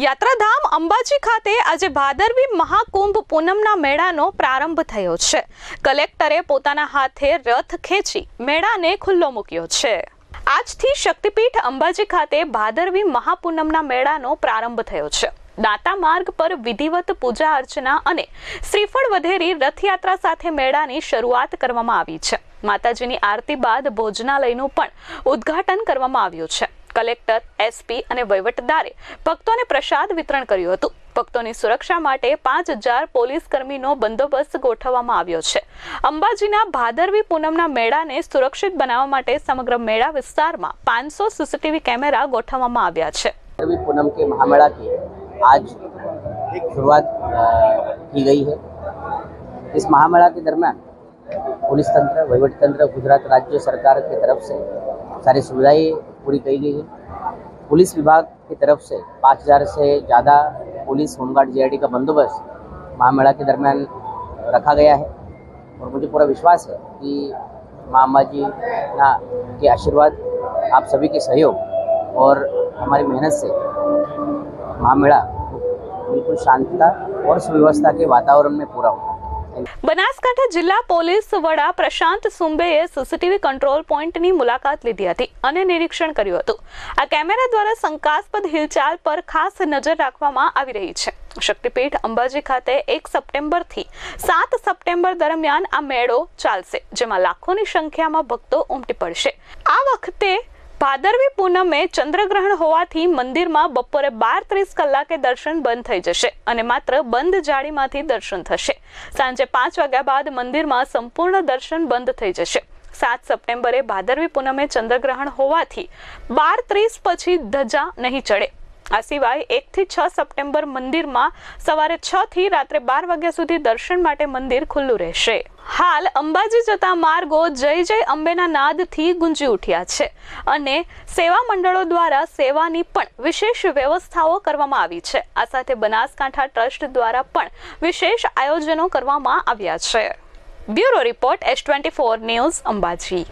યાત્રાધામ અંબાજી ખાતે આજે ભાદરવી મહાકુંભ પૂનમના મેળાનો પ્રારંભ થયો છે. કલેક્ટરે પોતાના હાથે રથ ખેંચી મેળાને ખુલ્લો મૂક્યો છે. આજથી શક્તિપીઠ અંબાજી ખાતે ભાદરવી મહાપૂનમના મેળાનો પ્રારંભ થયો છે. દાતા માર્ગ પર વિધિવત પૂજા અર્ચના અને શ્રીફળ વધેરી રથયાત્રા સાથે મેળાની શરૂઆત કરવામાં આવી છે. માતાજીની આરતી બાદ ભોજનાલયનું પણ ઉદ્ઘાટન કરવામાં આવ્યું છે. કલેક્ટર એસપી અને વહીવટદારે ભક્તોને પ્રસાદ વિતરણ કર્યું હતું ભક્તોની સુરક્ષા માટે પાંચ હજાર પોલીસ કર્મીનો બંદોબસ્ત ગોઠવવામાં આવ્યો છે અંબાજીના ભાદરવી પૂનમના મેળાને સુરક્ષિત બનાવવા માટે સમગ્ર મેળા વિસ્તારમાં પાંચસો સીસીટીવી કેમેરા ગોઠવવામાં આવ્યા છે भादरवी पूनम के महामेला की आज शुरुआत अ, की गई है इस महामेला के दरमियान पुलिस तंत्र वहीवटी तंत्र गुजरात राज्य सरकार की तरफ से सारी सुविधाएं पूरी की गई है। पुलिस विभाग की तरफ़ से पाँच हज़ार से ज़्यादा पुलिस, होमगार्ड जीआरडी का बंदोबस्त महामेला के दरमियान रखा गया है। और मुझे पूरा विश्वास है कि माँ अम्बा जी ना के आशीर्वाद आप सभी के सहयोग और हमारी मेहनत से महामेला बिल्कुल शांतता और सुव्यवस्था के वातावरण में पूरा होगा। બનાસકાંઠા જિલ્લા પોલીસ વડા પ્રશાંત સુંબેએ સીસીટીવી કંટ્રોલ પોઈન્ટની મુલાકાત લીધી હતી અને નિરીક્ષણ કર્યું હતું. આ કેમેરા દ્વારા શંકાસ્પદ હિલચાલ પર ખાસ નજર રાખવામાં આવી રહી છે. શક્તિપીઠ અંબાજી ખાતે એક સપ્ટેમ્બરથી સાત સપ્ટેમ્બર દરમિયાન આ મેળો ચાલશે, જેમાં લાખોની સંખ્યામાં ભક્તો ઉમટી પડશે. આ વખતે ભાદરવી પૂનમે ચંદ્રગ્રહણ હોવાથી મંદિરમાં બપોરે બાર ત્રીસ કલાકે દર્શન બંધ થઈ જશે અને માત્ર બંધ જાળીમાંથી દર્શન થશે. સાંજે પાંચ વાગ્યા બાદ મંદિરમાં સંપૂર્ણ દર્શન બંધ થઈ જશે. સાત સપ્ટેમ્બરે ભાદરવી પૂનમે ચંદ્રગ્રહણ હોવાથી બાર ત્રીસ પછી ધજા નહીં ચડે. આ સિવાય એકથી છ સપ્ટેમ્બર મંદિરમાં સવારે છ થી રાત્રે બાર વાગ્યા સુધી દર્શન માટે મંદિર ખુલ્લું રહેશે. હાલ અંબાજી જતા માર્ગો જય જય અંબેના નાદથી ગુંજી ઉઠ્યા છે અને સેવા મંડળો દ્વારા સેવાની પણ વિશેષ વ્યવસ્થાઓ કરવામાં આવી છે. આ સાથે બનાસકાંઠા ટ્રસ્ટ દ્વારા પણ વિશેષ આયોજનો કરવામાં આવ્યા છે. Bureau report S twenty four news Ambaji.